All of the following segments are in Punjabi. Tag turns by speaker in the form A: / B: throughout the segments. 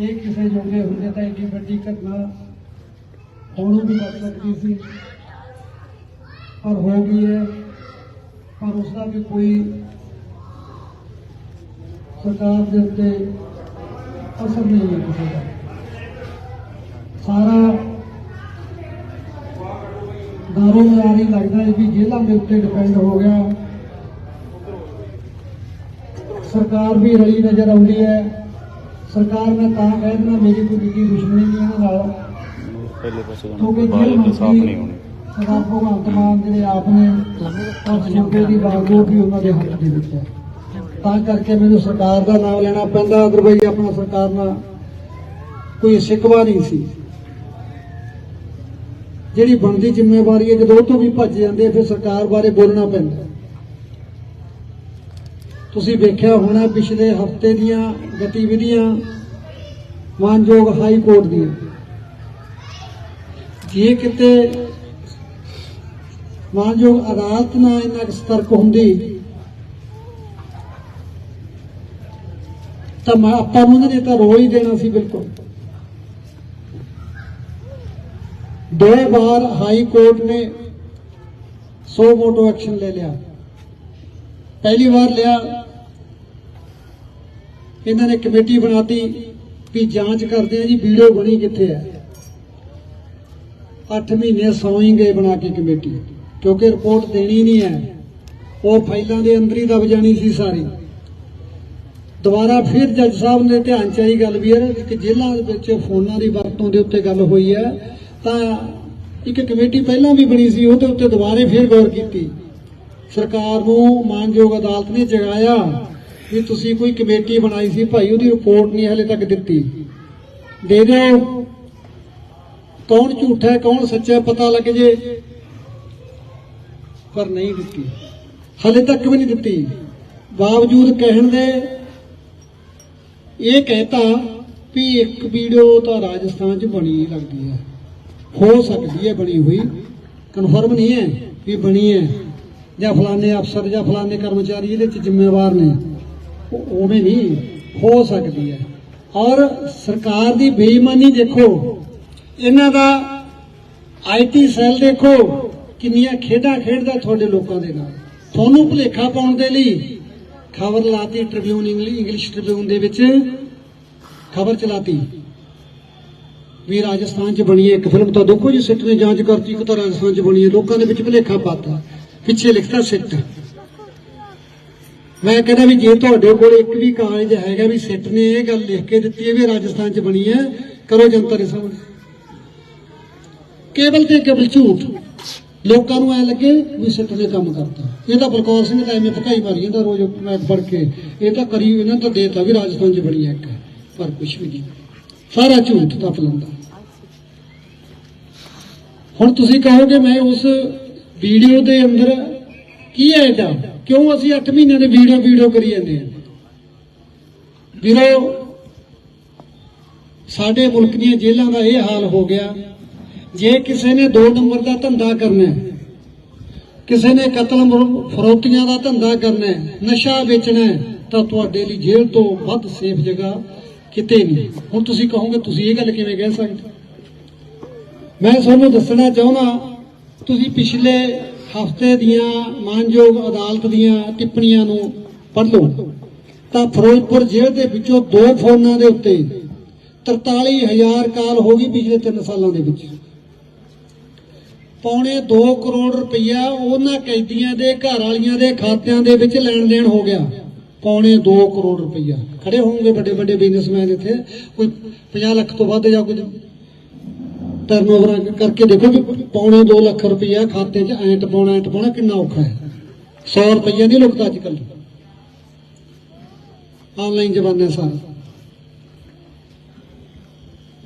A: ਇਹ ਕਿਸੇ ਜੋਗੇ ਹੁੰਦੇ ਤਾਂ ਇੰਨੀ ਵੱਡੀ ਘਟਨਾ ਹੋਣੋਂ ਵੀ ਬਚ ਸਕਦੀ ਸੀ। ਪਰ ਹੋ ਗਈ ਹੈ। ਪਰ ਉਸ ਦਾ ਵੀ ਕੋਈ ਸਰਕਾਰ ਦੇ ਉੱਤੇ ਅਸਰ ਨਹੀਂ ਹੈ ਕਿਸੇ ਦਾ। ਸਾਰਾ ਦਾਰੋ ਮਿਆਰੀ ਲੱਗਦਾ ਹੈ ਕਿ ਜੇਲ੍ਹਾਂ ਦੇ ਉੱਤੇ ਡਿਪੈਂਡ ਹੋ ਗਿਆ। ਸਰਕਾਰ ਵੀ ਰਲੀ ਨਜ਼ਰ ਆਉਂਦੀ ਹੈ। ਸਰਕਾਰ ਮੈਂ ਤਾਂ ਕਹਿ ਦਿੰਦਾ ਮੇਰੀ ਕੋਈ ਨਿੱਜੀ ਦੁਸ਼ਮਣੀ ਨਹੀਂ ਇਹਨਾਂ ਨਾਲ।
B: ਪਹਿਲੇ ਪਾਸੇ
A: ਕਿਉਂਕਿ
B: ਹੋਣੀ
A: ਮੰਤਰੀ ਸਰਦਾਰ ਭਗਵੰਤ ਮਾਨ ਜਿਹੜੇ ਆਪ ਨੇ ਮੁੱਦੇ ਦੀ ਬਾਗੋ ਵੀ ਉਹਨਾਂ ਦੇ ਹੱਥ ਦੇ ਵਿੱਚ ਹੈ। ਤਾਂ ਕਰਕੇ ਮੈਨੂੰ ਸਰਕਾਰ ਦਾ ਨਾਮ ਲੈਣਾ ਪੈਂਦਾ ਅਦਰਵਾਈਜ਼ ਆਪਣਾ ਸਰਕਾਰ ਨਾਲ ਕੋਈ ਸਿਕਵਾ ਨਹੀਂ ਸੀ। ਜਿਹੜੀ ਬਣਦੀ ਜ਼ਿੰਮੇਵਾਰੀ ਹੈ ਜਦੋਂ ਤੋਂ ਵੀ ਭੱਜ ਜਾਂਦੇ ਫਿਰ ਸਰਕਾਰ ਬਾਰੇ ਬੋਲਣਾ ਪੈਂਦਾ। ਤੁਸੀਂ ਵੇਖਿਆ ਹੋਣਾ ਪਿਛਲੇ ਹਫ਼ਤੇ ਦੀਆਂ ਗਤੀਵਿਧੀਆਂ ਮਾਨਯੋਗ ਹਾਈ ਕੋਰਟ ਦੀਆਂ। ਜੇ ਕਿਤੇ ਮਾਨਯੋਗ ਅਦਾਲਤ ਨਾਲ ਇੰਨਾ ਕੁ ਸਤਰਕ ਹੁੰਦੀ, ਤਾਂ ਮੈਂ ਆਪਾਂ ਨੂੰ ਉਹਨਾਂ ਨੇ ਤਾਂ ਰੋ ਹੀ ਦੇਣਾ ਸੀ ਬਿਲਕੁਲ। ਦੋ ਵਾਰ ਹਾਈ ਕੋਰਟ ਨੇ ਸੋ ਮੋਟੋ ਐਕਸ਼ਨ ਲੈ ਲਿਆ। ਪਹਿਲੀ ਵਾਰ ਲਿਆ ਇਹਨਾਂ ਨੇ ਕਮੇਟੀ ਬਣਾਤੀ ਵੀ ਜਾਂਚ ਕਰਦੇ ਆ ਜੀ, ਵੀਡੀਓ ਬਣੀ ਕਿੱਥੇ ਹੈ 8 ਮਹੀਨੇ ਸੌਂ ਗਏ ਬਣਾ ਕੇ ਕਮੇਟੀ, ਕਿਉਂਕਿ ਰਿਪੋਰਟ ਦੇਣੀ ਨਹੀਂ ਹੈ। ਉਹ ਫਾਈਲਾਂ ਦੇ ਅੰਦਰ ਹੀ ਦਬ ਜਾਣੀ ਸੀ ਸਾਰੀ। ਦੁਬਾਰਾ ਫਿਰ ਜੱਜ ਸਾਹਿਬ ਨੇ ਧਿਆਨ ਚ ਆਈ ਗੱਲ ਵੀ ਯਾਰ ਕਿ ਜੇਲ੍ਹਾਂ ਵਿੱਚ ਫੋਨਾਂ ਦੀ ਵਰਤੋਂ ਦੇ ਉੱਤੇ ਗੱਲ ਹੋਈ ਹੈ, ਤਾਂ ਇੱਕ ਕਮੇਟੀ ਪਹਿਲਾਂ ਵੀ ਬਣੀ ਸੀ, ਉਹਦੇ ਉੱਤੇ ਦੁਬਾਰੇ ਫਿਰ ਗੌਰ ਕੀਤੀ। ਸਰਕਾਰ ਨੂੰ ਮਾਨਯੋਗ ਅਦਾਲਤ ਨੇ ਜਗਾਇਆ। ਵੀ ਤੁਸੀਂ ਕੋਈ ਕਮੇਟੀ ਬਣਾਈ ਸੀ ਭਾਈ, ਉਹਦੀ ਰਿਪੋਰਟ ਨਹੀਂ ਹਲੇ ਤੱਕ ਦਿੱਤੀ। ਦੇ ਦਿਓ। ਕੌਣ ਝੂਠਾ ਹੈ, ਕੌਣ ਸੱਚਾ ਪਤਾ ਲੱਗ ਜੇ। ਪਰ ਨਹੀਂ ਦਿੱਤੀ। ਹਲੇ ਤੱਕ ਵੀ ਨਹੀਂ ਦਿੱਤੀ। ਬਾਵਜੂਦ ਕਹਿਣ ਦੇ ਇਹ ਕਹਿਤਾ ਵੀ ਇੱਕ ਵੀਡੀਓ ਤਾਂ ਰਾਜਸਥਾਨ 'ਚ ਬਣੀ ਲੱਗਦੀ ਹੈ। ਹੋ ਸਕਦੀ ਹੈ ਬਣੀ ਹੋਈ। ਕਨਫਰਮ ਨਹੀਂ ਹੈ ਵੀ ਬਣੀ ਹੈ। ਜਾਂ ਫਲਾਣੇ ਅਫਸਰ ਜਾਂ ਫਲਾਣੇ ਕਰਮਚਾਰੀ ਇਹਦੇ 'ਚ ਜ਼ਿੰਮੇਵਾਰ ਨੇ। ਉਹ ਉਵੇਂ ਨਹੀਂ ਹੋ ਸਕਦੀ ਹੈ। ਔਰ ਸਰਕਾਰ ਦੀ ਬੇਈਮਾਨੀ ਦੇਖੋ, ਇਹਨਾਂ ਦਾ ਆਈਟੀ ਸੈੱਲ ਦੇਖੋ, ਕਿੰਨੀਆਂ ਖੇਡਾਂ ਖੇਡਦਾ ਤੁਹਾਡੇ ਲੋਕਾਂ ਦੇ ਨਾਲ। ਤੁਹਾਨੂੰ ਭੁਲੇਖਾ ਪਾਉਣ ਦੇ ਲਈ ਖਬਰ ਲਾਤੀ ਟ੍ਰਿਬਿਊਨ ਇੰਗਲਿਸ਼ ਟ੍ਰਿਬਿਊਨ ਦੇ ਵਿੱਚ। ਖਬਰ ਚਲਾਤੀ। ਵੀ ਰਾਜਸਥਾਨ 'ਚ ਬਣੀ ਹੈ ਇੱਕ ਫਿਲਮ ਤਾਂ ਦੇਖੋ ਜੀ, ਸਿੱਟ ਨੇ ਜਾਂਚ ਕਰਤੀ ਕਿ ਤਾਂ ਰਾਜਸਥਾਨ 'ਚ ਬਣੀ ਹੈ। ਲੋਕਾਂ ਦੇ ਵਿੱਚ ਭੁਲੇਖਾ ਪਾਤਾ। ਪਿੱਛੇ ਲਿਖਤਾ ਸਿੱਟ। ਮੈਂ ਕਹਿੰਦਾ ਵੀ ਜੇ ਤੁਹਾਡੇ ਕੋਲ ਇੱਕ ਵੀ ਕਾਗਜ਼ ਹੈਗਾ ਵੀ ਸਿੱਟ ਨੇ, ਇਹ ਗੱਲ ਲਿਖ ਕੇ ਦਿੱਤੀ ਹੈ ਵੀ ਰਾਜਸਥਾਨ 'ਚ ਬਣੀ ਹੈ, ਕਰੋ ਜਨਤਾ ਦੇ ਸਾਹਮਣੇ। ਕੇਵਲ ਤੇ ਕੇਵਲ ਝੂਠ। ਲੋਕਾਂ ਨੂੰ ਐ ਲੱਗੇ ਵੀ ਸਿੱਟ ਨੇ ਕੰਮ ਕਰਤਾ। ਇਹ ਤਾਂ ਬਲਕੌਰ ਸਿੰਘ ਦਾ ਐਵੇਂ ਭਕਾਈ ਮਾਰੀ ਜਾਂਦਾ ਰੋਜ਼ ਮੈਂ ਪੜ ਕੇ। ਇਹ ਤਾਂ ਕਰੀ ਇਹਨਾਂ ਤਾਂ ਦੇਤਾ ਵੀ ਰਾਜਸਥਾਨ 'ਚ ਬਣੀ ਹੈ ਇੱਕ, ਪਰ ਕੁਝ ਵੀ ਨਹੀਂ। ਸਾਰਾ ਝੂਠ ਦਾ ਪਲੰਦਾ ਹੁਣ ਤੁਸੀਂ ਕਹੋਗੇ ਮੈਂ ਉਸ ਵੀਡੀਓ ਦੇ ਅੰਦਰ ਕੀ ਹੈ ਇਹਦਾ? ਕਿਉਂ ਅਸੀਂ 8 ਮਹੀਨਿਆਂ ਦੇ ਵੀਡੀਓ ਵੀਡੀਓ ਕਰੀ ਜਾਂਦੇ ਹਾਂ? ਵੀਰੋ, ਸਾਡੇ ਮੁਲਕ ਦੀਆਂ ਜੇਲ੍ਹਾਂ ਦਾ ਇਹ ਹਾਲ ਹੋ ਗਿਆ। ਜੇ ਕਿਸੇ ਨੇ 2 ਨੰਬਰ ਦਾ ਧੰਦਾ ਕਰਨਾ ਕਿਸੇ ਨੇ ਕਤਲ ਫਰੋਤੀਆਂ ਦਾ ਧੰਦਾ ਕਰਨਾ ਨਸ਼ਾ ਵੇਚਣਾ ਤਾਂ ਤੁਹਾਡੇ ਲਈ ਜੇਲ੍ਹ ਤੋਂ ਵੱਧ ਸੇਫ ਜਗ੍ਹਾ ਕਿਤੇ ਨਹੀਂ। ਹੁਣ ਤੁਸੀਂ ਕਹੋਗੇ, ਤੁਸੀਂ ਇਹ ਗੱਲ ਕਿਵੇਂ ਕਹਿ ਸਕਦੇ? ਮੈਂ ਤੁਹਾਨੂੰ ਦੱਸਣਾ ਚਾਹੁੰਦਾ, ਤੁਸੀਂ ਪਿਛਲੇ ਹਫ਼ਤੇ ਦੀਆਂ ਮਾਨਯੋਗ ਅਦਾਲਤ ਦੀਆਂ ਟਿੱਪਣੀਆਂ ਨੂੰ ਪੜ੍ਹ ਤਾਂ ਫਿਰੋਜ਼ਪੁਰ ਜੇਲ੍ਹ ਦੇ ਵਿੱਚੋਂ ਦੋ ਫੋਨਾਂ ਦੇ ਉੱਤੇ 43000 ਕਾਲ ਹੋ ਗਈ ਪਿਛਲੇ 3 ਸਾਲਾਂ ਦੇ ਵਿੱਚ। ਪੌਣੇ 2 ਕਰੋੜ ਰੁਪਇਆ ਉਹਨਾਂ ਕੈਦੀਆਂ ਦੇ, ਘਰ ਵਾਲੀਆਂ ਦੇ ਖਾਤਿਆਂ ਦੇ ਵਿੱਚ ਲੈਣ ਦੇਣ ਹੋ ਗਿਆ। ਪੌਣੇ 2 ਕਰੋੜ ਰੁਪਇਆ ਖੜੇ ਹੋਣਗੇ ਵੱਡੇ ਵੱਡੇ ਬਿਜ਼ਨਸਮੈਨ ਇੱਥੇ, ਕੋਈ 50 ਲੱਖ ਤੋਂ ਵੱਧ ਜਾਂ ਕੁਝ ਟਰਨਓਵਰ ਕਰਕੇ ਦੇਖੋ ਕਿ ਪੌਣੇ 2 ਲੱਖ ਰੁਪਈਆ ਖਾਤੇ 'ਚ ਐਂ ਪਾਉਣਾ ਐਂ ਪਾਉਣਾ ਕਿੰਨਾ ਔਖਾ ਹੈ। 100 ਰੁਪਈਆ ਨਹੀਂ ਲੁਕਦਾ ਅੱਜ ਕੱਲ੍ਹ ਆਨਲਾਈਨ ਜ਼ਮਾਨਾ ਸਾਰਾ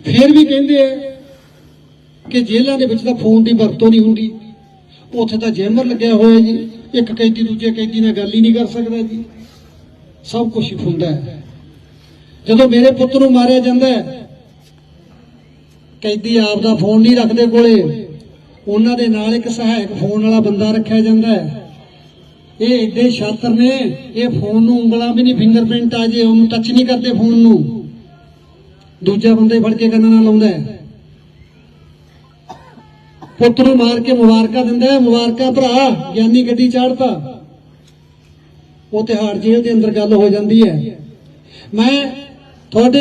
A: ਫਿਰ ਵੀ ਕਹਿੰਦੇ ਆ ਕਿ ਜੇਲ੍ਹਾਂ ਦੇ ਵਿੱਚ ਤਾਂ ਫੋਨ ਦੀ ਵਰਤੋਂ ਨਹੀਂ ਹੁੰਦੀ। ਉੱਥੇ ਤਾਂ ਜੈਮਰ ਲੱਗਿਆ ਹੋਇਆ ਜੀ। ਇੱਕ ਕੈਦੀ ਦੂਜੇ ਕੈਦੀ ਨਾਲ ਗੱਲ ਹੀ ਨਹੀਂ ਕਰ ਸਕਦਾ ਜੀ। ਸਭ ਕੁਝ ਹੁੰਦਾ ਹੈ। ਜਦੋਂ ਮੇਰੇ ਪੁੱਤ ਨੂੰ ਮਾਰਿਆ ਜਾਂਦਾ ਹੈ ਕੈਦੀ ਆਪ ਦਾ ਫੋਨ ਨਹੀਂ ਰੱਖਦੇ ਕੋਲੇ। ਉਹਨਾਂ ਦੇ ਨਾਲ ਇੱਕ ਸਹਾਇਕ ਫੋਨ ਵਾਲਾ ਬੰਦਾ ਰੱਖਿਆ ਜਾਂਦਾ ਹੈ। ਇਹ ਏਡੇ ਸ਼ਾਤਰ ਨੇ, ਇਹ ਫੋਨ ਨੂੰ ਉਂਗਲਾਂ ਵੀ ਨਹੀਂ ਫਿੰਗਰਪ੍ਰਿੰਟ ਆ ਜੇ, ਉਹਨੂੰ ਟੱਚ ਨਹੀਂ ਕਰਦੇ ਫੋਨ ਨੂੰ। ਦੂਜਾ ਬੰਦੇ ਫੜ ਕੇ ਕੰਨਾਂ ਨਾਲ ਲਾਉਂਦਾ ਪੁੱਤ ਨੂੰ ਮਾਰ ਕੇ ਮੁਬਾਰਕਾਂ ਦਿੰਦਾ ਹੈ, ਮੁਬਾਰਕਾਂ ਭਰਾ, ਗਿਆਨੀ ਗੱਡੀ ਚਾੜਤਾ। ਉਹ ਤਿਹਾੜ ਜੇਲ੍ਹ ਦੇ ਅੰਦਰ ਗੱਲ ਹੋ ਜਾਂਦੀ ਹੈ। ਮੈਂ ਤੁਹਾਡੇ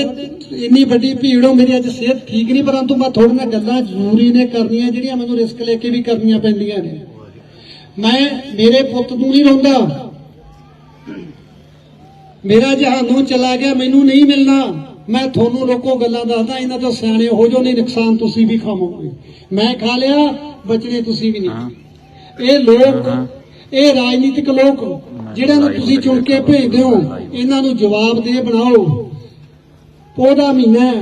A: ਇੰਨੀ ਵੱਡੀ ਭੀੜ ਹੋ ਮੇਰੀ ਅੱਜ ਸਿਹਤ ਠੀਕ ਨਹੀਂ ਪਰੰਤੂ ਮੈਂ ਤੁਹਾਡੇ ਨਾਲ ਗੱਲਾਂ ਜ਼ਰੂਰੀ ਨੇ ਕਰਨੀਆਂ ਜਿਹੜੀਆਂ ਮੈਨੂੰ ਰਿਸਕ ਲੈ ਕੇ ਵੀ ਕਰਨੀਆਂ ਪੈਂਦੀਆਂ ਨੇ। ਮੈਂ ਮੇਰੇ ਪੁੱਤ ਨੂੰ ਨਹੀਂ ਰੋਂਦਾ। ਮੇਰਾ ਜਹਾਨੋਂ ਚਲਾ ਗਿਆ ਮੈਨੂੰ ਨਹੀਂ ਮਿਲਣਾ। ਮੈਂ ਤੁਹਾਨੂੰ ਲੋਕੋ ਗੱਲਾਂ ਦੱਸਦਾ ਇਹਨਾਂ ਤੋਂ ਸਿਆਣੇ ਹੋ ਜੋ ਨਹੀਂ ਨੁਕਸਾਨ ਤੁਸੀਂ ਵੀ ਖਾਵੋਗੇ। ਮੈਂ ਖਾ ਲਿਆ ਬਚਣੇ ਤੁਸੀਂ ਵੀ ਨਹੀਂ। ਇਹ ਲੋਕ ਇਹ ਰਾਜਨੀਤਿਕ ਲੋਕ ਜਿਹੜਿਆਂ ਨੂੰ ਤੁਸੀਂ ਚੁਣ ਕੇ ਭੇਜਦੇ ਹੋ ਇਹਨਾਂ ਨੂੰ ਜਵਾਬ ਦੇ ਬਣਾਓ। ਪੌਦਾ ਮਹੀਨਾ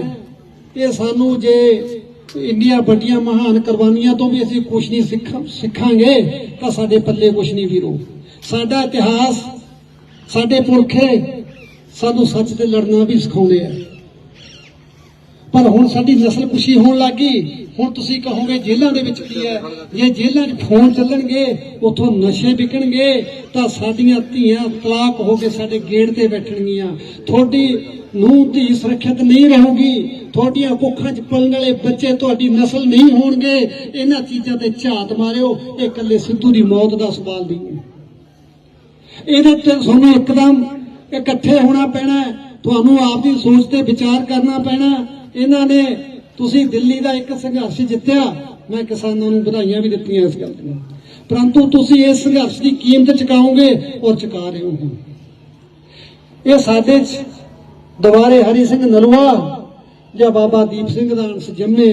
A: ਇਹ ਸਾਨੂੰ ਜੇ ਇੰਨੀਆਂ ਵੱਡੀਆਂ ਮਹਾਨ ਕੁਰਬਾਨੀਆਂ ਤੋਂ ਵੀ ਅਸੀਂ ਕੁਝ ਨਹੀਂ ਸਿੱਖ- ਸਿੱਖਾਂਗੇ, ਤਾਂ ਸਾਡੇ ਪੱਲੇ ਕੁਝ ਨਹੀਂ ਵੀਰੋ। ਸਾਡਾ ਇਤਿਹਾਸ, ਸਾਡੇ ਪੁਰਖੇ ਸਾਨੂੰ ਸੱਚ ਤੇ ਲੜਨਾ ਵੀ ਸਿਖਾਉਂਦੇ ਆ। ਪਰ ਹੁਣ ਸਾਡੀ ਨਸਲ ਖੁਸ਼ੀ ਹੋਣ ਲੱਗੀ ਹੁਣ ਤੁਸੀਂ ਕਹੋਗੇ, ਜੇਲ੍ਹਾਂ ਦੇ ਵਿੱਚ ਕੀ ਹੈ? ਜੇ ਜੇਲ੍ਹਾਂ 'ਚ ਫੋਨ ਚੱਲਣਗੇ, ਉਥੋਂ ਨਸ਼ੇ ਵਿਕਣਗੇ, ਤਾਂ ਸਾਡੀਆਂ ਧੀਆਂ ਤਲਾਕ ਹੋ ਕੇ ਸਾਡੇ ਗੇਟ ਤੇ ਬੈਠਣਗੀਆਂ। ਤੁਹਾਡੀ ਨੂੰ ਧੀ ਸੁਰੱਖਿਅਤ ਨਹੀਂ ਰਹੂਗੀ। ਤੁਹਾਡੀਆਂ ਕੁੱਖਾਂ 'ਚ ਪਲਣ ਵਾਲੇ ਬੱਚੇ ਤੁਹਾਡੀ ਨਸਲ ਨਹੀਂ ਹੋਣਗੇ। ਇਹਨਾਂ ਚੀਜ਼ਾਂ ਤੇ ਝਾਤ ਮਾਰਿਓ। ਇਹ ਇਕੱਲੇ ਸਿੱਧੂ ਦੀ ਮੌਤ ਦਾ ਸਵਾਲ ਨਹੀਂ ਹੈ। ਇਹਦੇ ਤੇ ਤੁਹਾਨੂੰ ਇੱਕਦਮ ਇਕੱਠੇ ਹੋਣਾ ਪੈਣਾ ਤੁਹਾਨੂੰ ਆਪ ਦੀ ਸੋਚ ਤੇ ਵਿਚਾਰ ਕਰਨਾ ਪੈਣਾ ਇਹਨਾਂ ਨੇ ਤੁਸੀਂ ਦਿੱਲੀ ਦਾ ਇੱਕ ਸੰਘਰਸ਼ ਜਿੱਤਿਆ, ਮੈਂ ਕਿਸਾਨਾਂ ਨੂੰ ਵਧਾਈਆਂ ਵੀ ਦਿੱਤੀਆਂ ਇਸ ਗੱਲ ਦੀਆਂ। ਪਰੰਤੂ ਤੁਸੀਂ ਇਸ ਸੰਘਰਸ਼ ਦੀ ਕੀਮਤ ਚੁਕਾਓਗੇ ਔਰ ਚੁਕਾ ਰਹੇ ਹੋ ਇਹ ਸਾਡੇ ਚ ਦੁਬਾਰੇ ਹਰੀ ਸਿੰਘ ਨਲਵਾ ਜਾਂ ਬਾਬਾ ਦੀਪ ਸਿੰਘ ਦਾ ਅੰਸ਼ ਜੰਮੇ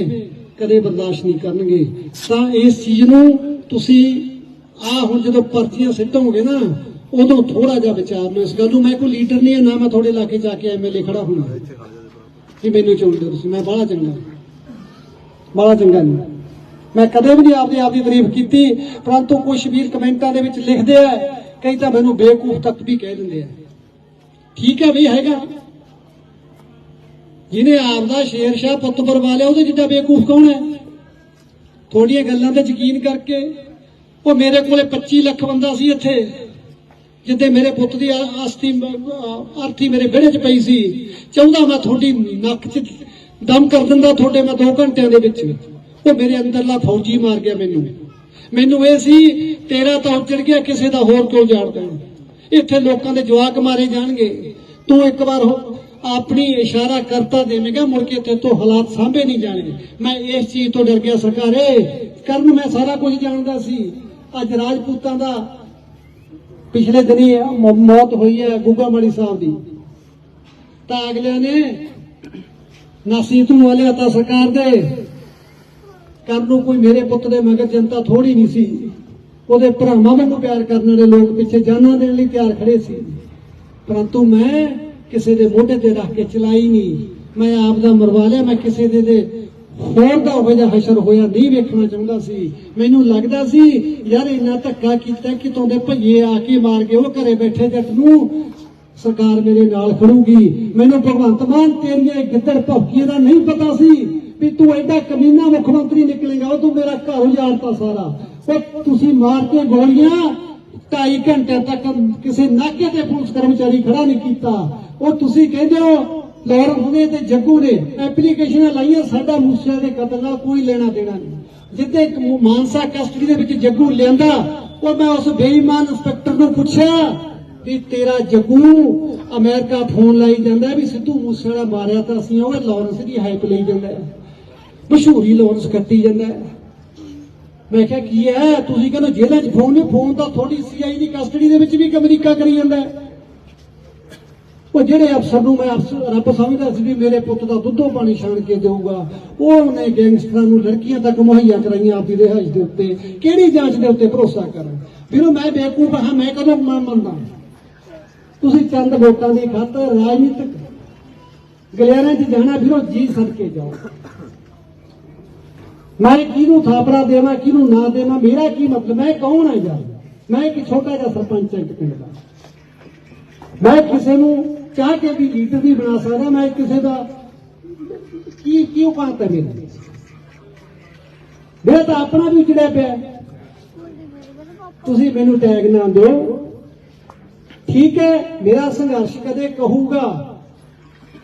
A: ਕਦੇ ਬਰਦਾਸ਼ਤ ਨਹੀਂ ਕਰਨਗੇ। ਤਾਂ ਇਸ ਚੀਜ਼ ਨੂੰ ਤੁਸੀਂ ਆ ਹੁਣ ਜਦੋਂ ਪਰਚੀਆਂ ਸਿੱਟੋਗੇ ਨਾ, ਉਦੋਂ ਥੋੜਾ ਜਿਹਾ ਵਿਚਾਰ ਲਓ ਇਸ ਗੱਲ ਨੂੰ। ਮੈਂ ਕੋਈ ਲੀਡਰ ਨਹੀਂ ਹਾਂ, ਨਾ ਮੈਂ ਤੁਹਾਡੇ ਇਲਾਕੇ ਜਾ ਕੇ ਐਮਐਲਏ ਖੜਾ ਹੋਣਾ। ਕਿ ਮੈਨੂੰ ਚੁਣ ਦਿਓ ਤੁਸੀਂ, ਮੈਂ ਬਾਹਲਾ ਚੰਗਾ। ਬਾਹਲਾ ਚੰਗਾ ਨਹੀਂ। ਮੈਂ ਕਦੇ ਵੀ ਨਹੀਂ ਆਪਦੀ ਆਪਦੀ ਤਾਰੀਫ ਕੀਤੀ, ਪਰੰਤੂ ਕੁਝ ਵੀਰ ਕਮੈਂਟਾਂ ਦੇ ਵਿੱਚ ਲਿਖਦੇ ਆ, ਕਈ ਤਾਂ ਮੈਨੂੰ ਬੇਵਕੂਫ ਤੱਕ ਵੀ ਕਹਿ ਦਿੰਦੇ ਆ। ਠੀਕ ਹੈ ਵੀ, ਹੈਗਾ। ਜਿਹਨੇ ਆਪਦਾ ਸ਼ੇਰ ਸ਼ਾਹ ਪੁੱਤ ਬਰਵਾ ਲਿਆ, ਉਹਦੇ ਜਿੱਦਾਂ ਬੇਵਕੂਫ ਕੌਣ ਹੈ? ਤੁਹਾਡੀਆਂ ਗੱਲਾਂ ਤੇ ਯਕੀਨ ਕਰਕੇ, ਉਹ ਮੇਰੇ ਕੋਲੇ 25 ਲੱਖ ਬੰਦਾ ਸੀ ਇੱਥੇ। ਜਿੱਦੇ ਮੇਰੇ ਪੁੱਤ ਦੀ ਆਸਤੀ ਅਹ ਮੇਰੇ ਵਿਹੜੇ 'ਚ ਪਈ ਸੀ, ਚਾਹੁੰਦਾ ਮੈਂ ਤੁਹਾਡੀ ਨੱਕ 'ਚ ਦਮ ਕਰ ਦਿੰਦਾ ਤੁਹਾਡੇ ਮੈਂ 2 ਘੰਟਿਆਂ ਦੇ ਵਿੱਚ। ਉਹ ਮੇਰੇ ਅੰਦਰਲਾ ਫੌਜੀ ਮਾਰ ਗਿਆ ਮੈਨੂੰ। ਮੈਨੂੰ ਇਹ ਸੀ, ਤੇਰਾ ਤਾਂ ਉੱਜੜ ਗਿਆ, ਕਿਸੇ ਦਾ ਹੋਰ ਕਿਉਂ ਜਾਣ ਦੇਣਾ? ਇੱਥੇ ਲੋਕਾਂ ਦੇ ਜਵਾਕ ਮਾਰੇ ਜਾਣਗੇ। ਤੂੰ ਇੱਕ ਵਾਰ ਆਪਣੀ ਇਸ਼ਾਰਾ ਕਰਤਾ ਦੇਵੇਂਗਾ ਮੁੜ ਕੇ ਤੇ ਤੋਂ ਹਾਲਾਤ ਸਾਂਭੇ ਨਹੀਂ ਜਾਣਗੇ ਮੈਂ ਇਸ ਚੀਜ਼ ਤੋਂ ਡਰ ਗਿਆ, ਸਰਕਾਰੇ। ਕਰਨ ਮੈਂ ਸਾਰਾ ਕੁਝ ਜਾਣਦਾ ਸੀ। ਅੱਜ ਰਾਜਪੂਤਾਂ ਦਾ ਪਿਛਲੇ ਦਿਨੀ ਮੌਤ ਹੋਈ ਹੈ ਗੁੱਗਾ ਮਾੜੀ ਸਾਹਿਬ ਦੀ। ਤਾਂ ਅਗਲਿਆਂ ਨੇ ਨਸੀਤ ਨੂੰ ਵਾਲਿਆ ਸਰਕਾਰ ਦੇ। ਕਰਨ ਨੂੰ ਕੋਈ ਮੇਰੇ ਪੁੱਤ ਦੇ ਮਗਰ ਜਨਤਾ ਥੋੜੀ ਨਹੀਂ ਸੀ। ਉਹਦੇ ਭਰਾਵਾਂ ਵਾਂਗੂ ਪਿਆਰ ਕਰਨ ਵਾਲੇ ਲੋਕ ਪਿੱਛੇ ਜਾਨਾਂ ਦੇਣ ਲਈ ਤਿਆਰ ਖੜੇ ਸੀ। ਪਰੰਤੂ ਮੈਂ ਕਿਸੇ ਦੇ ਮੋਢੇ ਤੇ ਰੱਖ ਕੇ ਚਲਾਈ ਨਹੀਂ। ਮੈਂ ਆਪ ਦਾ ਮਰਵਾ ਲਿਆ, ਮੈਂ ਕਿਸੇ ਦੇ ਦੇ ਹੋਰ ਦਾ ਹੋ ਜਾ ਹਸ਼ਰ ਹੋਇਆ, ਨਹੀਂ ਵੇਖਣਾ ਚਾਹੁੰਦਾ ਸੀ। ਮੈਨੂੰ ਲੱਗਦਾ ਸੀ, ਯਾਰ ਇੰਨਾ ਧੱਕਾ ਕੀਤਾ ਕਿ ਤੁਹਾਡੇ ਭਈਏ ਆ ਕੇ ਮਾਰ ਗਏ ਉਹ ਘਰੇ ਬੈਠੇ ਜੱਟ ਨੂੰ ਸਰਕਾਰ ਮੇਰੇ ਨਾਲ ਖੜੂਗੀ। ਮੈਨੂੰ ਭਗਵੰਤ ਮਾਨ ਤੇਰੀਆਂ ਗਿੱਦੜ ਭੌਕੀਆਂ ਦਾ ਨਹੀਂ ਪਤਾ ਸੀ ਵੀ ਤੂੰ ਐਡਾ ਕਮੀਨਾ ਮੁੱਖ ਮੰਤਰੀ ਨਿਕਲੇਗਾ, ਉਹ ਤੂੰ ਮੇਰਾ ਘਰ ਉਜਾੜਤਾ ਸਾਰਾ। ਉਹ ਤੁਸੀਂ ਮਾਰ ਕੇ ਗੋਲੀਆਂ, ਢਾਈ ਘੰਟੇ ਤੱਕ ਕਿਸੇ ਨਾਕੇ ਤੇ ਪੁਲਿਸ ਕਰਮਚਾਰੀ ਖੜਾ ਨਹੀਂ ਕੀਤਾ। ਉਹ ਤੁਸੀਂ ਕਹਿੰਦੇ ਹੋ ਲਾਰੈਂਸ ਨੇ ਤੇ ਜੱਗੂ ਨੇ ਐਪਲੀਕੇਸ਼ਨਾਂ ਲਾਈਆਂ ਸਾਡਾ ਮੂਸਿਆ ਦੇ ਕਤਲ ਨਾਲ, ਕੋਈ ਲੈਣਾ ਦੇਣਾ ਨਹੀਂ। ਜਿੱਦੇ ਮਾਨਸਾ ਕਸਟਡੀ ਦੇ ਵਿੱਚ ਜੱਗੂ ਲਿਆਂਦਾ, ਉਹ ਮੈਂ ਉਸ ਬੇਈਮਾਨ ਇੰਸਪੈਕਟਰ ਨੂੰ ਪੁੱਛਿਆ ਵੀ ਤੇਰਾ ਜੱਗੂ ਅਮਰੀਕਾ ਫੋਨ ਲਾਈ ਜਾਂਦਾ ਵੀ ਸਿੱਧੂ ਮੂਸੇਵਾਲਾ ਮਾਰਿਆ ਤਾਂ ਅਸੀਂ ਉਹ ਲਾਰੈਂਸ ਦੀ ਹਾਈਪ ਲਈ ਜਾਂਦਾ ਮਸ਼ਹੂਰੀ ਲਾਰੈਂਸ ਕੱਟੀ ਜਾਂਦਾ ਮੈਂ ਕਿਹਾ, ਕੀ ਹੈ? ਤੁਸੀਂ ਕਹਿੰਦੇ ਜੇਲ੍ਹਾਂ 'ਚ ਫੋਨ ਨਹੀਂ, ਫੋਨ ਤਾਂ ਥੋੜੀ ਸੀਆਈ ਦੀ ਕਸਟਡੀ ਦੇ ਵਿੱਚ ਵੀ ਅਮਰੀਕਾ ਕਰੀ ਜਾਂਦਾ ਉਹ ਜਿਹੜੇ ਅਫਸਰ ਨੂੰ ਮੈਂ ਰੱਬ ਸਮਝਦਾ ਸੀ ਵੀ ਮੇਰੇ ਪੁੱਤ ਦਾ ਦੁੱਧੋ ਪਾਣੀ ਛਾਣ ਕੇ ਦੇਊਗਾ, ਉਹ ਉਹਨੇ ਗੈਂਗਸਟਰਾਂ ਨੂੰ ਲੜਕੀਆਂ ਤੱਕ ਮੁਹੱਈਆ ਕਰਾਈਆਂ ਆਪਦੀ ਰਿਹਾਇਸ਼ ਦੇ ਉੱਤੇ। ਕਿਹੜੀ ਜਾਂਚ ਦੇ ਉੱਤੇ ਭਰੋਸਾ ਕਰਾਂ ਵੀਰੋ, ਮੈਂ ਬੇਵਕੂਫ ਹਾਂ, ਮੈਂ ਕਦੋਂ ਮੰਨਦਾ? ਤੁਸੀਂ ਚੰਦ ਵੋਟਾਂ ਦੀ ਖਾਤਰ ਰਾਜਨੀਤਿਕ ਗਲਿਆਰਿਆਂ 'ਚ ਜਾਣਾ, ਵੀਰੋ, ਜੀ ਸਦਕੇ ਜਾਓ। ਮੈਂ ਕਿਹਨੂੰ ਥਾਪੜਾ ਦੇਵਾਂ, ਕਿਹਨੂੰ ਨਾ ਦੇਵਾਂ, ਮੇਰਾ ਕੀ ਮਤਲਬ? ਮੈਂ ਕੌਣ ਹਾਂ ਯਾਰ? ਮੈਂ ਇੱਕ ਛੋਟਾ ਜਿਹਾ ਸਰਪੰਚ ਹਾਂ ਇੱਕ ਪਿੰਡ ਦਾ। ਮੈਂ ਕਿਸੇ ਨੂੰ ਚਾਹ ਕੇ ਵੀ ਲੀਡਰ ਵੀ ਬਣਾ ਸਕਦਾ, ਮੈਂ ਕਿਸੇ ਦਾ ਕੀ ਕੀ ਔਕਾਤ ਹੈ ਮੇਰੀ ਮੇਰਾ ਤਾਂ ਆਪਣਾ ਵੀ ਉਜੜਿਆ ਪਿਆ। ਤੁਸੀਂ ਮੈਨੂੰ ਟੈਗ ਨਾ ਦਿਓ। ਠੀਕ ਹੈ, ਮੇਰਾ ਸੰਘਰਸ਼ ਕਦੇ ਕਹੂਗਾ।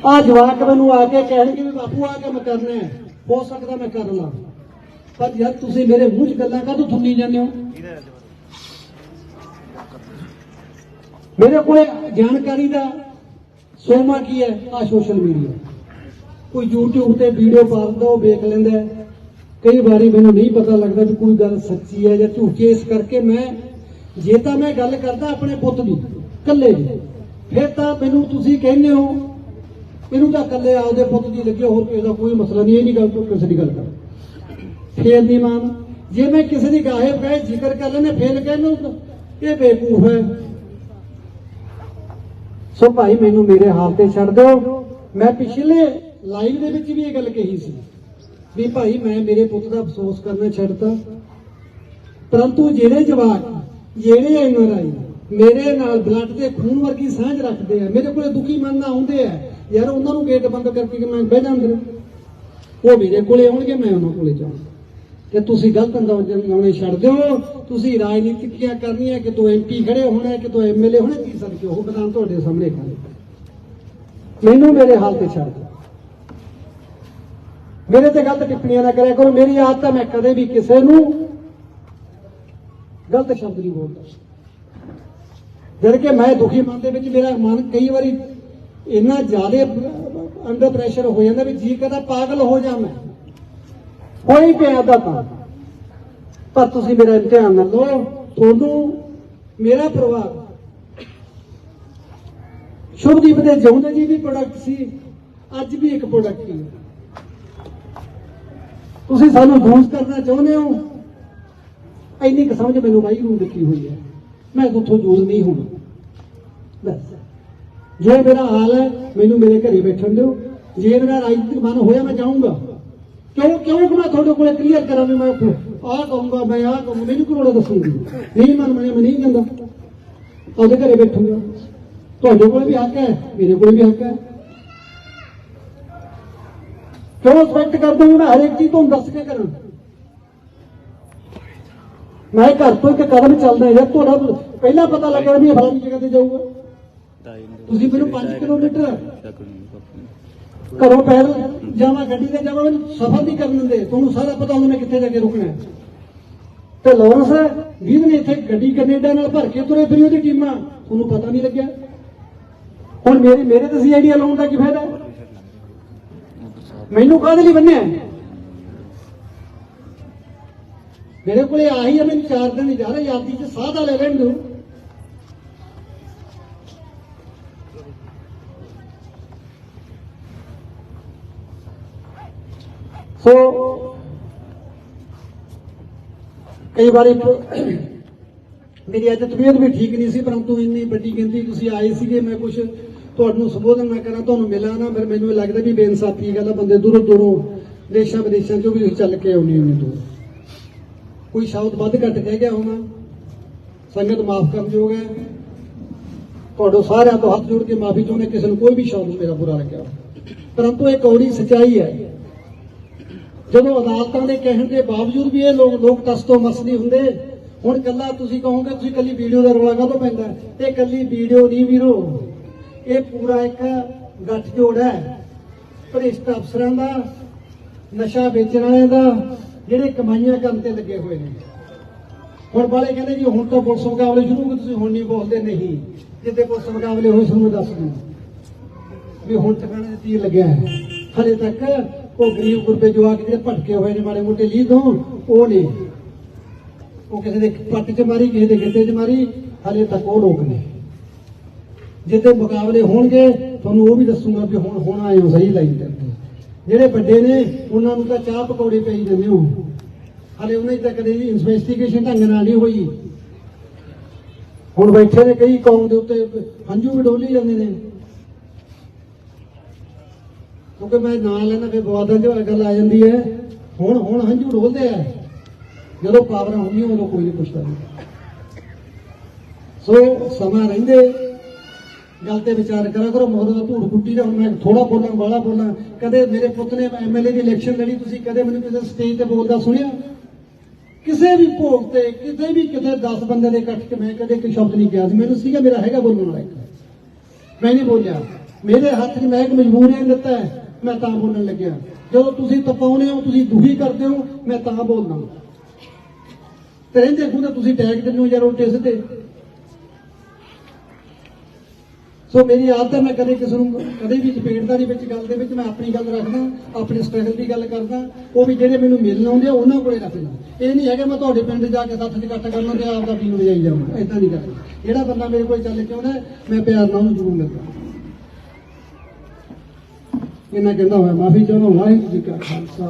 A: ਆ ਜਵਾਕ ਮੈਨੂੰ ਆ ਕੇ ਕਹਿਣਗੇ ਵੀ ਬਾਪੂ ਆ ਕੇ ਮੈਂ ਕਰਨਾ ਹੋ। ਸਕਦਾ ਮੈਂ ਕਰ ਲਾਂ। ਪਰ ਯਾਰ ਤੁਸੀਂ ਮੇਰੇ ਮੂੰਹ 'ਚ ਗੱਲਾਂ ਕਾਹਤੋਂ ਥੁੰਨੀ ਜਾਂਦੇ ਹੋ? ਮੇਰੇ ਕੋਲੇ ਜਾਣਕਾਰੀ ਦਾ ਸੋਮਾ ਕੀ ਹੈ? ਆ ਸੋਸ਼ਲ ਮੀਡੀਆ ਕੋਈ YouTube ਤੇ ਵੀਡੀਓ ਪਾਉਂਦਾ ਉਹ ਵੇਖ ਲੈਂਦਾ ਕਈ ਵਾਰੀ ਮੈਨੂੰ ਨਹੀਂ ਪਤਾ ਲੱਗਦਾ ਵੀ ਕੋਈ ਗੱਲ ਸੱਚੀ ਹੈ ਜਾਂ ਝੂਠੀ। ਇਸ ਕਰਕੇ ਮੈਂ, ਜੇ ਤਾਂ ਮੈਂ ਗੱਲ ਕਰਦਾ ਆਪਣੇ ਪੁੱਤ ਦੀ, ਇਕੱਲੇ ਦੀ, ਫਿਰ ਤਾਂ ਮੈਨੂੰ ਤੁਸੀਂ ਕਹਿੰਦੇ ਹੋ ਇਹਨੂੰ ਤਾਂ ਇਕੱਲੇ ਆਪਦੇ ਪੁੱਤ ਦੀ ਲੱਗੇ, ਹੋਰ ਕਿਸੇ ਦਾ ਕੋਈ ਮਸਲਾ ਨਹੀਂ, ਇਹ ਨਹੀਂ ਗੱਲ ਤੋਂ ਕਿਸੇ ਦੀ ਗੱਲ ਕਰ ਫੇਰ ਦੀ ਮਾਨ, ਜੇ ਮੈਂ ਕਿਸੇ ਦੀ ਗਾਹੇ ਪੈ ਜ਼ਿਕਰ ਕਰ ਲੈਨੇ ਫੇਰ ਕਹਿੰਨੂੰ ਇਹ ਬੇਕੂਫ ਹੈ। ਸੋ ਭਾਈ, ਮੈਨੂੰ ਮੇਰੇ ਹਾਲ ਤੇ ਛੱਡ ਦਿਓ। ਮੈਂ ਪਿਛਲੇ ਲਾਈਵ ਦੇ ਵਿੱਚ ਵੀ ਇਹ ਗੱਲ ਕਹੀ ਸੀ ਵੀ ਭਾਈ, ਮੈਂ ਮੇਰੇ ਪੁੱਤ ਦਾ ਅਫਸੋਸ ਕਰਨਾ ਛੱਡਤਾ। ਪਰੰਤੂ ਜਿਹੜੇ ਜਵਾਕ, ਜਿਹੜੇ ਐਨਆਰਆਈ ਮੇਰੇ ਨਾਲ ਬਲੱਡ ਦੇ ਖੂਨ ਵਰਗੀ ਸਾਂਝ ਰੱਖਦੇ ਆ, ਮੇਰੇ ਕੋਲੇ ਦੁਖੀ ਮਨ ਨਾਲ ਆਉਂਦੇ ਆ, ਯਾਰ ਉਹਨਾਂ ਨੂੰ ਗੇਟ ਬੰਦ ਕਰਕੇ ਕਿ ਮੈਂ ਬਹਿ ਜਾਂਦੇ ਉਹ ਮੇਰੇ ਕੋਲੇ ਆਉਣਗੇ, ਮੈਂ ਉਹਨਾਂ ਕੋਲੇ ਜਾਵਾਂਗਾ ਕਿ ਤੁਸੀਂ ਗਲਤ ਅੰਦਾਜ਼ ਲਾਉਣੇ ਛੱਡ ਦਿਓ। ਤੁਸੀਂ ਰਾਜਨੀਤਿਕੀਆਂ ਕਰਨੀਆਂ ਕਿ ਤੂੰ ਐਮਪੀ ਖੜੇ ਹੋਣਾ ਕਿ ਤੂੰ ਐਮਐਲਏ ਹੋਣਾ ਕੀ ਸਕਦੇ ਹੋ ਉਹ ਬਦਾਨ ਤੁਹਾਡੇ ਸਾਹਮਣੇ ਕਰ ਮੈਨੂੰ ਮੇਰੇ ਹਾਲ ਤੇ ਛੱਡ ਦਿਓ। ਮੇਰੇ ਤੇ ਗਲਤ ਟਿੱਪਣੀਆਂ ਨਾ ਕਰਿਆ ਕਰੋ। ਮੇਰੀ ਆਦਤ ਹੈ ਮੈਂ ਕਦੇ ਵੀ ਕਿਸੇ ਨੂੰ ਗਲਤ ਸ਼ਬਦ ਨਹੀਂ ਬੋਲਦਾ। ਜਦ ਕਿ ਮੈਂ ਦੁਖੀ ਮਨ ਦੇ ਵਿੱਚ ਮੇਰਾ ਮਨ ਕਈ ਵਾਰੀ ਇੰਨਾ ਜ਼ਿਆਦਾ ਅੰਡਰ ਪ੍ਰੈਸ਼ਰ ਹੋ ਜਾਂਦਾ ਵੀ ਜੀ ਕਦਾ ਪਾਗਲ ਹੋ ਜਾ ਮੈਂ ਕੋਈ ਪਿਆ ਦਾ ਤਾਂ ਪਰ ਤੁਸੀਂ ਮੇਰਾ ਇਮਤਿਹਾਨ ਨਾ ਲਓ, ਤੁਹਾਨੂੰ ਮੇਰਾ ਪਰਿਵਾਰ। ਸ਼ੁਭਦੀਪ ਦੇ ਜਿਉਂਦੇ ਜੀ ਵੀ ਪ੍ਰੋਡਕਟ ਸੀ, ਅੱਜ ਵੀ ਇੱਕ ਪ੍ਰੋਡਕਟ ਹੈ ਤੁਸੀਂ ਸਾਨੂੰ ਯੂਜ਼ ਕਰਨਾ ਚਾਹੁੰਦੇ ਹੋ? ਇੰਨੀ ਕੁ ਸਮਝ ਮੈਨੂੰ ਮਾਈ ਨੂੰ ਦਿੱਤੀ ਹੋਈ ਹੈ। ਮੈਂ ਉੱਥੋਂ ਯੂਜ਼ ਨਹੀਂ ਹੋਣਾ। ਬਸ। ਜੇ ਮੇਰਾ ਹਾਲ ਹੈ, ਮੈਨੂੰ ਮੇਰੇ ਘਰੇ ਬੈਠਣ ਦਿਓ। ਜੇ ਮੇਰਾ ਰਾਜਨੀਤਿਕ ਮਨ ਹੋਇਆ ਮੈਂ ਜਾਊਂਗਾ। ਕਿਉਂ ਕਿਉਂ ਕਿ ਮੈਂ ਤੁਹਾਡੇ ਕੋਲੇ ਕਲੀਅਰ ਕਰਾਂ ਵੀ ਮੈਂ ਆਹ ਕਹੂੰਗਾ ਮੈਂ ਆਹ ਕਹੂੰਗਾ ਮੈਨੂੰ ਕਿਉਂ ਲੋੜ ਨਹੀਂ ਮਨ ਮੈਂ ਨਹੀਂ ਜਾਂਦਾ ਉਹਦੇ ਘਰੇ ਬੈਠੂੰਗਾ। ਤੁਹਾਡੇ ਕੋਲੇ ਵੀ ਹੱਕ ਹੈ, ਮੇਰੇ ਕੋਲੇ ਵੀ ਹੱਕ ਹੈ। ਕਿਉਂ ਐਕਸਪੈਕਟ ਕਰਦੇ ਮੈਂ ਹਰ ਇੱਕ ਚੀਜ਼ ਤੁਹਾਨੂੰ ਦੱਸ ਕੇ ਕਰਾਂ। ਮੈਂ ਘਰ ਤੋਂ ਇੱਕ ਕਦਮ ਚੱਲਦਾ ਯਾਰ, ਤੁਹਾਡਾ ਪਹਿਲਾਂ ਪਤਾ ਲੱਗਾ ਵੀ ਇਹ ਫਲਾਣੀ ਜਗ੍ਹਾ ਤੇ ਜਾਊਗਾ। ਤੁਸੀਂ ਮੈਨੂੰ 5 ਕਿਲੋਮੀਟਰ ਘਰੋਂ ਪੈਦਲ ਜਾਵਾਂ, ਗੱਡੀ ਤੇ ਜਾਵਾਂ, ਮੈਨੂੰ ਸਫ਼ਰ ਨਹੀਂ ਕਰਨ ਦਿੰਦੇ। ਤੁਹਾਨੂੰ ਸਾਰਾ ਪਤਾ ਹੁੰਦਾ ਮੈਂ ਕਿੱਥੇ ਜਾ ਕੇ ਰੁਕਣਾ ਤੇ ਲੋਰੈਂਸ ਵੀਰ ਨੇ ਇੱਥੇ ਗੱਡੀ ਕੈਨੇਡਾ ਨਾਲ ਭਰ ਕੇ ਤੁਰੇ ਫਿਰੀ ਉਹਦੀ ਟੀਮਾਂ, ਤੁਹਾਨੂੰ ਪਤਾ ਨਹੀਂ ਲੱਗਿਆ। ਹੁਣ ਮੇਰੇ ਮੇਰੇ ਤੇ ਸੀ ਆਈਡੀਆ ਲਾਉਣ ਦਾ ਕੀ ਫਾਇਦਾ? ਮੈਨੂੰ ਕਾਹਦੇ ਲਈ ਬੰਨਿਆ? ਮੇਰੇ ਕੋਲੇ ਆਹੀ ਹੈ ਮੈਨੂੰ ਚਾਰ ਦਿਨ ਜਾ ਰਿਹਾ ਯਾਦੀ ਚ ਸਾਹ ਦਾ ਲੈ ਲੈਣ ਦਿਓ। ਸੋ ਕਈ ਵਾਰੀ ਮੇਰੀ ਅੱਜ ਤਬੀਅਤ ਵੀ ਠੀਕ ਨਹੀਂ ਸੀ, ਪਰੰਤੂ ਇੰਨੀ ਵੱਡੀ ਗਿਣਤੀ ਤੁਸੀਂ ਆਏ ਸੀਗੇ, ਮੈਂ ਕੁਝ ਤੁਹਾਨੂੰ ਸੰਬੋਧਨ ਨਾ ਕਰਾਂ, ਤੁਹਾਨੂੰ ਮਿਲਾਂ ਨਾ, ਫਿਰ ਮੈਨੂੰ ਇਹ ਲੱਗਦਾ ਵੀ ਬੇਇਨਸਾਫੀ ਗੱਲ ਆ ਬੰਦੇ ਦੂਰੋਂ ਦੂਰੋਂ, ਦੇਸ਼ਾਂ ਵਿਦੇਸ਼ਾਂ ਚੋਂ ਵੀ ਚੱਲ ਕੇ ਆਉਣੀ ਹੁੰਦੀ ਦੂਰ। ਕੋਈ ਸ਼ਬਦ ਵੱਧ ਘੱਟ ਕਹਿ ਗਿਆ ਹੋਣਾ, ਸੰਗਤ ਮਾਫ ਕਰਨ ਯੋਗ ਹੈ। ਤੁਹਾਡੇ ਸਾਰਿਆਂ ਤੋਂ ਹੱਥ ਜੋੜ ਕੇ ਮਾਫੀ ਚਾਹੁੰਦੇ ਕਿਸੇ ਨੂੰ ਕੋਈ ਵੀ ਸ਼ਬਦ ਮੇਰਾ ਬੁਰਾ ਲੱਗਿਆ ਪਰੰਤੂ ਇਹ ਕੌੜੀ ਸਚਾਈ ਹੈ। ਜਦੋਂ ਅਦਾਲਤਾਂ ਦੇ ਕਹਿਣ ਦੇ ਬਾਵਜੂਦ ਵੀ ਇਹ ਲੋਕ ਲੋਕ ਤਸ ਤੋਂ ਮਸ ਨਹੀਂ ਹੁੰਦੇ, ਹੁਣ ਕੱਲਾ ਤੁਸੀਂ ਕਹੋਗੇ, ਤੁਸੀਂ ਕੱਲੀ ਵੀਡੀਓ ਦਾ ਰੌਲਾ ਕਾਹਤੋਂ ਪੈਂਦਾ? ਇਹ ਕੱਲੀ ਵੀਡੀਓ ਨਹੀਂ ਵੀਰੋ। ਇਹ ਪੂਰਾ ਇੱਕ ਗੱਠਜੋੜ ਹੈ। ਭ੍ਰਿਸ਼ਟ ਅਫਸਰਾਂ ਦਾ, ਨਸ਼ਾ ਵੇਚਣ ਵਾਲਿਆਂ ਦਾ, ਜਿਹੜੇ ਕਮਾਈਆਂ ਕਰਨ ਤੇ ਲੱਗੇ ਹੋਏ ਨੇ। ਹੁਣ ਵਾਲੇ ਕਹਿੰਦੇ ਜੀ, ਹੁਣ ਤਾਂ ਪੁਲਿਸ ਮੁਕਾਬਲੇ ਸ਼ੁਰੂ ਹੋ ਤੁਸੀਂ ਹੁਣ ਨਹੀਂ ਬੋਲਦੇ, ਨਹੀਂ। ਜਿੱਦੇ ਪੁਲਿਸ ਮੁਕਾਬਲੇ ਹੋਏ, ਤੁਹਾਨੂੰ ਦੱਸ ਦਿਓ ਵੀ ਹੁਣ ਟਿਕਾਣੇ ਤੇ ਤੀਰ ਲੱਗਿਆ ਹੈ। ਹਲੇ ਤੱਕ ਉਹ ਗਰੀਬ ਗੁਰਬੇ ਜਵਾਕ ਜਿਹੜੇ ਭਟਕੇ ਹੋਏ ਨੇ, ਮਾੜੇ ਮੋਟੇ ਲੀਹ ਤੋਂ ਉਹ ਨੇ ਉਹ ਕਿਸੇ ਦੇ ਪੱਟ 'ਚ ਮਾਰੀ, ਕਿਸੇ ਦੇ ਗਿੱਟੇ 'ਚ ਮਾਰੀ, ਹਲੇ ਤੱਕ ਉਹ ਲੋਕ ਨੇ। ਜਿੱਦੇ ਮੁਕਾਬਲੇ ਹੋਣਗੇ, ਤੁਹਾਨੂੰ ਉਹ ਵੀ ਦੱਸੂਗਾ ਵੀ ਹੁਣ ਹੁਣ ਆਏ ਹੋ ਸਹੀ ਲਾਈਨ ਤੇ। ਜਿਹੜੇ ਵੱਡੇ ਨੇ, ਉਹਨਾਂ ਨੂੰ ਤਾਂ ਚਾਹ ਪਕੌੜੇ ਪਈ ਦਿੰਦੇ ਹੋ। ਹਲੇ ਉਹਨਾਂ ਦੀ ਤਾਂ ਕਦੇ ਵੀ ਇਨਵੈਸਟੀਗੇਸ਼ਨ ਢੰਗ ਨਾਲ ਨਹੀਂ ਹੋਈ। ਹੁਣ ਬੈਠੇ ਨੇ ਕਈ ਕੌਮ ਦੇ ਉੱਤੇ, ਹੰਝੂ ਵੀ ਡੋਲੀ ਜਾਂਦੇ ਨੇ। ਕਿਉਂਕਿ ਮੈਂ ਨਾਂ ਲੈਣਾ ਫਿਰ ਵਿਵਾਦਾਂ 'ਚ ਗੱਲ ਆ ਜਾਂਦੀ ਹੈ। ਹੁਣ ਹੁਣ ਹੰਝੂ ਡੋਲਦੇ ਆ। ਜਦੋਂ ਪਾਵਰਾਂ ਹੁੰਦੀਆਂ, ਉਦੋਂ ਕੋਈ ਨਹੀਂ ਪੁੱਛਦਾ। ਸੋ ਸਮਾਂ ਰਹਿੰਦੇ। ਗੱਲ ਤੇ ਵਿਚਾਰ ਕਰਾ ਕਰੋ ਮੋਹਰ ਦਾ ਧੂੜ ਕੁੱਟੀ ਦਾ। ਹੁਣ ਮੈਂ ਥੋੜਾ ਬੋਲਾਂ ਬਾਲਾ ਬੋਲਾਂ। ਕਦੇ ਮੇਰੇ ਪੁੱਤ ਨੇ ਐਮਐਲਏ ਦੀ ਇਲੈਕਸ਼ਨ ਲੜੀ, ਤੁਸੀਂ ਕਦੇ ਮੈਨੂੰ ਕਿਸੇ ਸਟੇਜ ਤੇ ਬੋਲਦਾ ਸੁਣਿਆ? ਕਿਸੇ ਵੀ ਭੋਗ ਤੇ, ਕਿਤੇ ਵੀ ਕਿਤੇ 10 ਬੰਦੇ ਦੇ ਇਕੱਠ ਕੇ ਮੈਂ ਕਦੇ ਇੱਕ ਸ਼ਬਦ ਨਹੀਂ ਕਿਹਾ ਸੀ। ਮੈਨੂੰ ਸੀਗਾ, ਮੇਰਾ ਹੈਗਾ ਬੋਲਣ ਵਾਲਾ ਇੱਕ। ਮੈਂ ਨਹੀਂ ਬੋਲਿਆ। ਮੇਰੇ ਹੱਥ 'ਚ ਮੈਂ ਇੱਕ ਮਜਬੂਰੀਆਂ ਦਿੱਤਾ ਹੈ। ਮੈਂ ਤਾਂ ਬੋਲਣ ਲੱਗਿਆ। ਜਦੋਂ ਤੁਸੀਂ ਤਪਾਉਨੇ ਹੋ, ਤੁਸੀਂ ਦੁਖੀ ਕਰਦੇ ਹੋ, ਮੈਂ ਤਾਂ ਬੋਲਦਾ ਤੇ ਰਹਿੰਦੇ ਖੁਦ ਤੁਸੀਂ ਟੈਗ ਦਿੰਦੇ ਹੋ ਯਾਰ ਉਲਟੇ ਸਿੱਧੇ। ਸੋ ਮੇਰੀ ਆਦਤ ਹੈ ਮੈਂ ਕਦੇ ਕਿਸੇ ਨੂੰ ਕਦੇ ਵੀ ਚਪੇੜਦਾ ਨਹੀਂ ਵਿੱਚ ਗੱਲ ਦੇ ਵਿੱਚ, ਮੈਂ ਆਪਣੀ ਗੱਲ ਰੱਖਦਾ, ਆਪਣੇ ਸਟਰਗਲ ਦੀ ਗੱਲ ਕਰਦਾ। ਉਹ ਵੀ ਜਿਹੜੇ ਮੈਨੂੰ ਮਿਲਣ ਆਉਂਦੇ ਆ, ਉਹਨਾਂ ਕੋਲੇ ਰੱਖਦਾ ਇਹ ਨਹੀਂ ਹੈਗਾ ਮੈਂ ਤੁਹਾਡੇ ਪਿੰਡ ਜਾ ਕੇ ਸੱਥ 'ਚ ਇਕੱਠ ਕਰ ਲਵਾਂ ਤੇ ਆਪ ਦਾ ਪੀਣ ਵਜਾਈ ਜਾਵਾਂ ਇਦਾਂ ਦੀ ਕਰਦਾ ਜਿਹੜਾ ਬੰਦਾ ਮੇਰੇ ਕੋਲ ਚੱਲ ਕੇ ਆਉਂਦਾ, ਮੈਂ ਪਿਆਰ ਨਾਲ ਉਹਨੂੰ ਜ਼ਰੂਰ ਮਿਲਦਾ। ਇਹਨਾਂ ਕਹਿੰਦਾ ਹੋਇਆ ਮਾਫੀ ਚਾਹੁੰਦਾ ਵਾਹਿਗੁਰੂ ਜੀ ਕਾ ਖਾਲਸਾ